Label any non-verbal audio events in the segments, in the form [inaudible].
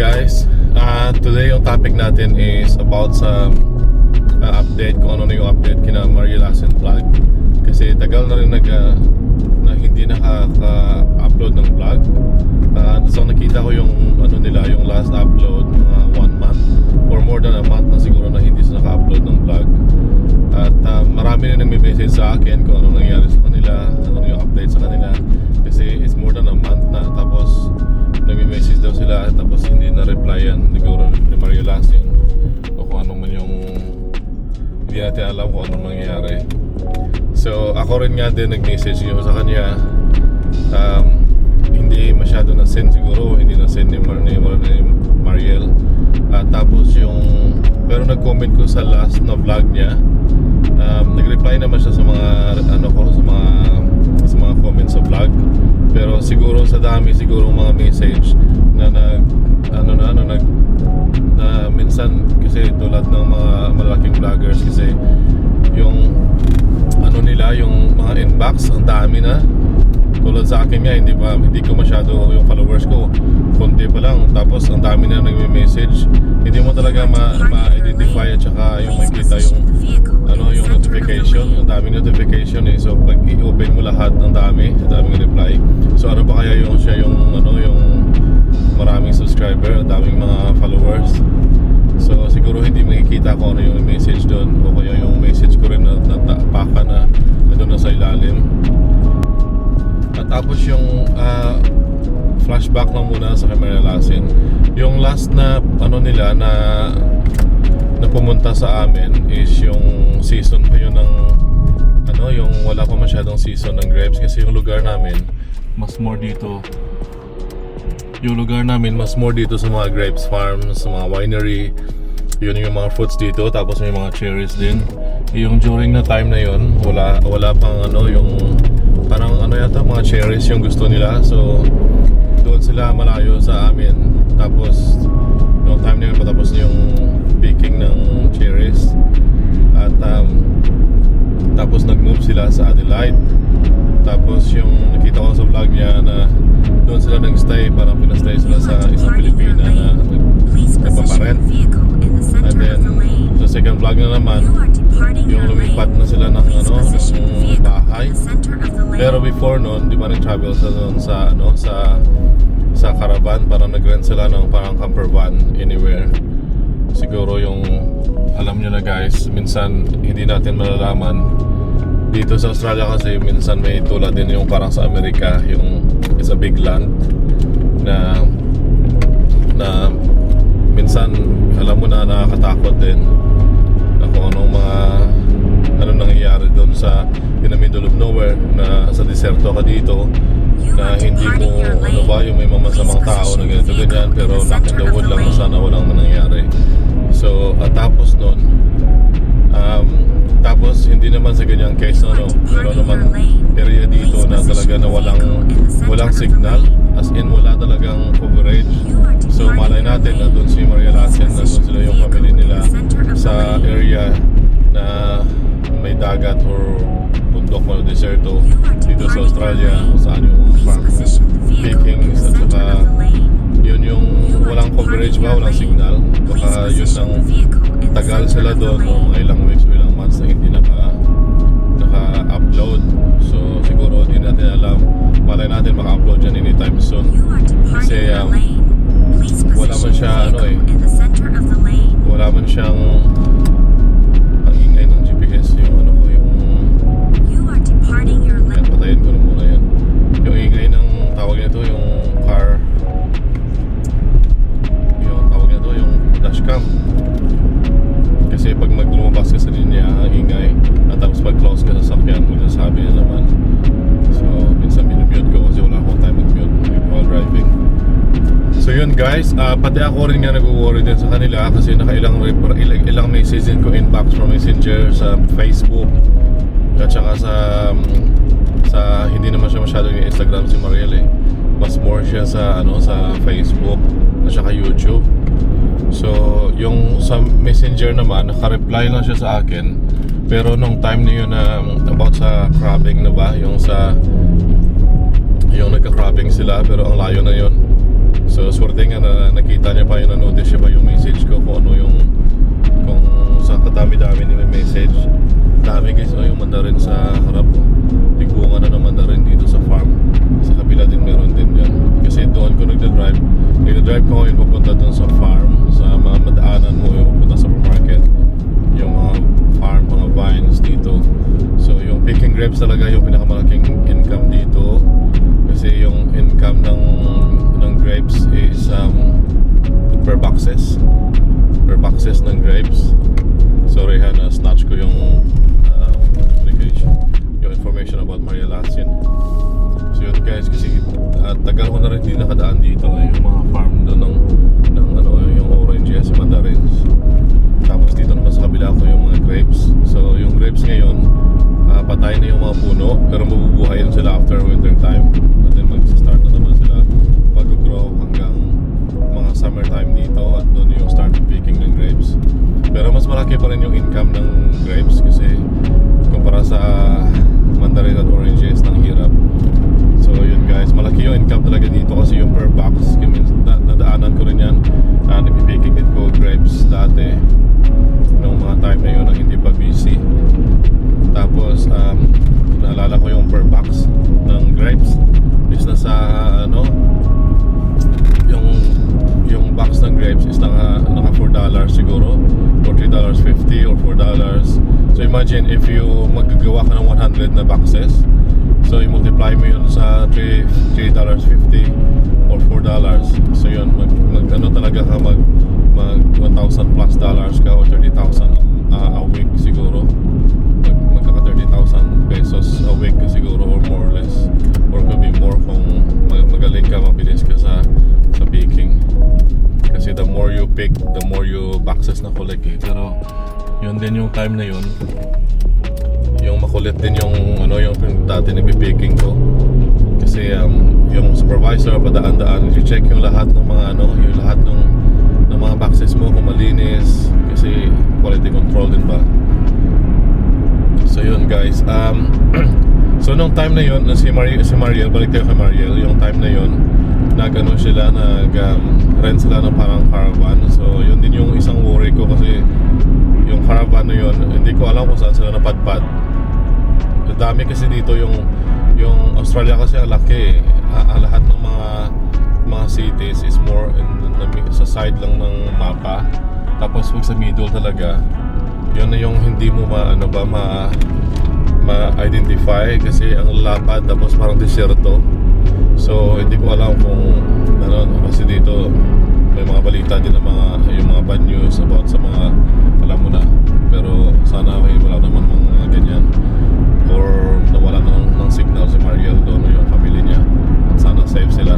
guys, uh, today yung topic natin is about sa uh, update, kung ano na yung update kina Maria Lassen vlog. Kasi tagal na rin nag, uh, na hindi nakaka-upload ng vlog. Uh, so nakita ko yung ano nila, yung last upload, mga one month or more than a month na siguro na hindi sila naka-upload ng vlog. At uh, marami na nagme-message sa akin kung ano nangyari sa kanila, ano yung update sa kanila. Kasi it's more than a month na tapos nagme-message daw sila tapos hindi na replyan siguro ni Maria Lasin o kung ano man yung hindi natin alam kung ano nangyayari. So ako rin nga din nag-message yun sa kanya. Um, hindi masyado na send siguro, hindi na send ni, Mar ni, Mar ni Mariel. At tapos yung pero nag-comment ko sa last na vlog niya. Um, nag-reply naman siya sa mga ano ko sa mga sa mga comments sa vlog. Pero siguro sa dami siguro mga message na nag ano na ano nag na minsan kasi tulad ng mga malalaking vloggers kasi yung ano nila yung mga inbox ang dami na. Tulad sa akin nga hindi pa hindi ko masyado yung followers ko. Konti pa lang. Tapos ang dami na nagme-message. Hindi mo talaga ma- ma-identify at saka yung makita yung ano yung notification? ang daming notification eh. So pag i-open mo lahat ang dami. Ang daming reply. So ano ba kaya yung siya yung ano yung maraming subscriber? Ang daming mga followers. So siguro hindi makikita ko ano yung message doon. O kaya yung message ko rin na natapaka na doon na sa ilalim. At tapos yung ah, flashback lang muna sa camera lasin yung last na ano nila na na pumunta sa amin is yung season pa yun ng ano yung wala pa masyadong season ng grapes kasi yung lugar namin mas more dito yung lugar namin mas more dito sa mga grapes farms sa mga winery yun yung mga fruits dito tapos may mga cherries din. Yung during na time na yun wala wala pang ano yung parang ano yata mga cherries yung gusto nila. So doon sila malayo sa amin. Tapos noong time na yun patapos yung picking ng cherries at um, tapos nag-move sila sa Adelaide. Tapos yung nakita ko sa vlog niya na doon sila nag-stay parang pinastay sila sa isang Pilipina na nagpaparent and then sa second vlog na naman yung lumipat na sila ng ano ng bahay. pero before noon di ba nag-travel sa doon sa ano sa sa caravan? Parang nag-rent sila ng parang camper van anywhere siguro yung alam nyo na guys minsan hindi natin malalaman. Dito sa Australia kasi minsan may tulad din yung parang sa Amerika yung it's a big land na na minsan alam mo na nakakatakot din na kung anong mga ano nangyayari doon sa in the middle of nowhere na sa deserto ka dito na hindi mo ano ba yung may mga masamang tao na ganito ganyan pero knock on the wood lang na sana walang manangyari so at tapos nun um, tapos hindi naman sa ganyang case ano pero naman area dito na talaga na walang walang signal. as in wala talagang coverage. So malay natin na doon si Maria Lassen na doon sila yung family nila sa area na may dagat or bundok o deserto dito sa Australia kung saan yung mga farm walang coverage ba, walang signal? Baka yun ang tagal sila doon mga ilang weeks o ilang months na hindi naka naka-upload. So siguro guys, ah, pati ako rin nga nag-worry din sa kanila kasi nakailang ilang, ilang message din ko inbox from messenger sa Facebook at saka sa um, sa hindi naman siya masyado yung Instagram si Mariel eh. Mas more siya sa ano sa Facebook at saka YouTube. So yung sa messenger naman, naka-reply lang siya sa akin. Pero nung time na yun na about sa crabbing na ba, yung sa yung nagka-crabbing sila pero ang layo na yun nakita niya pa yung na-notice niya pa yung message ko kung ano yung kung sa kadami-dami ni may message. Dami guys, oh, yung mandarin sa harap ko. Tigbunga na ng mandarin dito sa farm. Sa kabila din meron din dyan. Kasi doon ko nagda-drive. Nagda-drive ko ngayon papunta doon sa farm. Sa mga madaanan mo yung papunta sa market. Yung mga farm, mga vines dito. So yung picking grapes talaga yung pinakamalaking income dito. Kasi yung income ng ng grapes is um, per boxes. Per boxes ng grapes. Sorry ha, na-snatch ko yung uh, application, yung information about Maria Latsin. So yun guys, kasi uh, tagal ko na rin di nakadaan dito eh, yung mga farm doon ng, ng ano, yung oranges, mandarins. Tapos dito naman sa kabila ko yung mga grapes. So yung grapes ngayon, uh, patay na yung mga puno, pero mabubuhay yun sila after winter time. And then mag-start na naman sila mag-grow summertime dito at doon yung start picking ng grapes. Pero mas malaki pa rin yung income ng grapes kasi kumpara sa mandarin at oranges ng hirap. So yun guys, malaki yung income talaga dito kasi yung per box. Na, nadaanan ko rin yan. Uh, Nagpipicking din ko grapes dati nung mga time na yun na hindi pa busy. Tapos um, naalala ko yung per box dollars siguro or 3 dollars 50 or 4 dollars. So imagine if you magagawa ka ng 100 na boxes so i-multiply mo yun sa 3 3 dollars 50 or 4 dollars. So yun mag, mag ano talaga ka mag mag 1,000 plus dollars ka or 30,000 uh, a week siguro. Mag, magkaka 30,000 pesos a week siguro or more or less. Or could be more kung mag, magaling ka mabilis ka pick the more you boxes na collect eh. pero yun din yung time na yun yung makulit din yung ano yung dati nagpipicking ko kasi um, yung supervisor padaan-daan i-check yung lahat ng mga ano yung lahat ng ng mga boxes mo kung malinis kasi quality control din ba So yun guys. Um [clears throat] so nung time na yun, si Mariel, si Mariel, balik tayo kay Mariel, yung time na yun, nagano sila, nag um, rent sila ng parang caravan. So yun din yung isang worry ko kasi yung caravan na yun, hindi ko alam kung saan sila napadpad. Dami kasi dito yung yung Australia kasi ang laki. eh. Ang lahat ng mga mga cities is more in, the- sa side lang ng mapa. Tapos wag sa middle talaga yun na yung hindi mo ma ano ba ma ma-identify kasi ang lapad tapos parang desierto so hindi ko alam kung ano kasi dito may mga balita din ng mga yung mga bad news about sa mga alam mo na. Pero sana ay wala naman mga ganyan. Or nawala na ng, ng signal si Mariel doon yung family niya. Sana safe sila.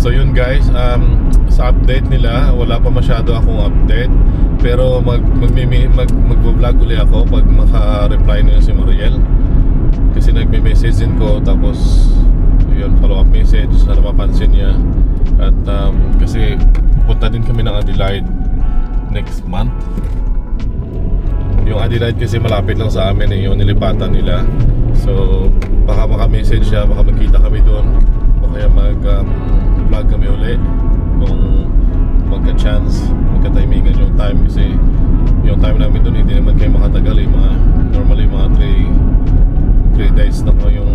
So yun guys um, sa update nila wala pa masyado akong update. Pero mag mag mag magvo-vlog uli ako pag maka-reply na si Mariel. Kasi nagme-message din ko tapos yun follow up message sana mapansin niya at um, kasi punta din kami ng Adelaide next month yung Adelaide kasi malapit lang sa amin eh, yung nilipatan nila. So, baka maka-message siya, baka magkita kami doon. O kaya mag-vlog kami uli kung magka-chance, magka-timingan yung time kasi yung time namin doon hindi naman kayo makatagal eh. Mga, normally mga 3 3 days na ko yung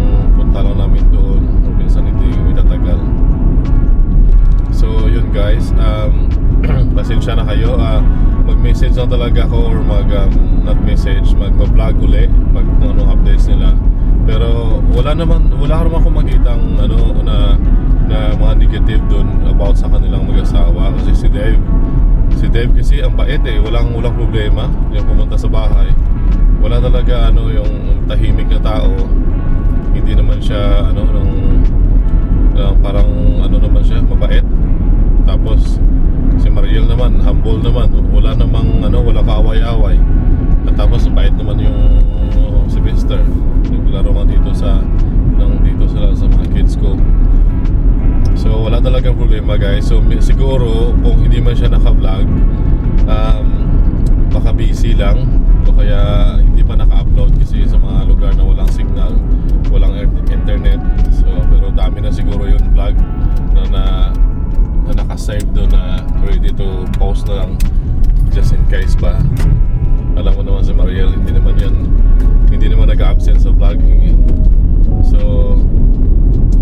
mag-message lang talaga ako or mag um, not message, mag-vlog uli pag kung anong updates nila. Pero wala naman wala naman akong makitang ano na na mga negative doon about sa kanilang mag-asawa kasi si Dave si Dave kasi ang bait eh, walang walang problema yung pumunta sa bahay. Wala talaga ano yung tahimik na tao. Hindi naman siya ano nung uh, parang ano naman siya, mabait. Tapos si Mariel naman, humble naman, wala namang ano, wala kaaway-away. At tapos mabait naman yung uh, si Mister. Naglaro nga dito sa nang dito sila sa mga kids ko. So wala talagang problema guys. So siguro kung hindi man siya naka-vlog, um, baka busy lang o kaya hindi pa naka-upload kasi sa mga lugar na walang signal, walang er- internet. So pero dami na siguro yung vlog na na to post na lang just in case ba. Alam mo naman si Mariel hindi naman yan hindi naman nag-absent sa vlogging so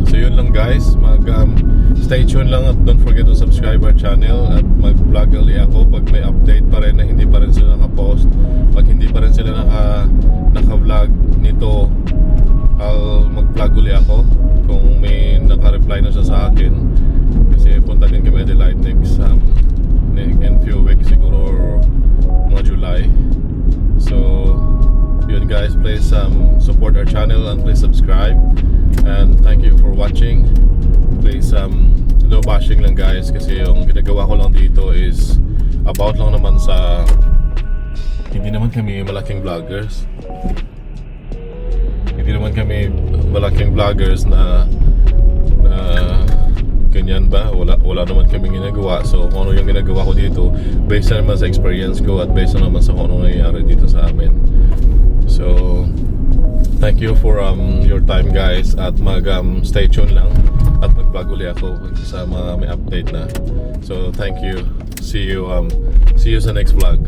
so yun lang guys mag um, stay tuned lang at don't forget to subscribe our channel at mag vlog ulit ako pag may update pa rin na hindi pa rin sila naka-post. Pag hindi pa rin sila naka naka-vlog nito I'll mag-vlog uli ako kung may naka-reply na siya sa akin. Kasi punta din kami Adelaide next um, in few weeks siguro or mga July. So yun guys please um, support our channel and please subscribe. And thank you for watching. Please um, no bashing lang guys kasi yung ginagawa ko lang dito is about lang naman sa hindi naman kami malaking vloggers. Hindi naman kami malaking vloggers na na ganyan ba? Wala wala naman kami ginagawa. So kung ano yung ginagawa ko dito based na naman sa experience ko at based na naman sa kung ano nangyayari dito sa amin. So thank you for um, your time guys. At mag um, stay tuned lang. At mag vlog uli ako sa mga may update na. So thank you. See you um, see you sa next vlog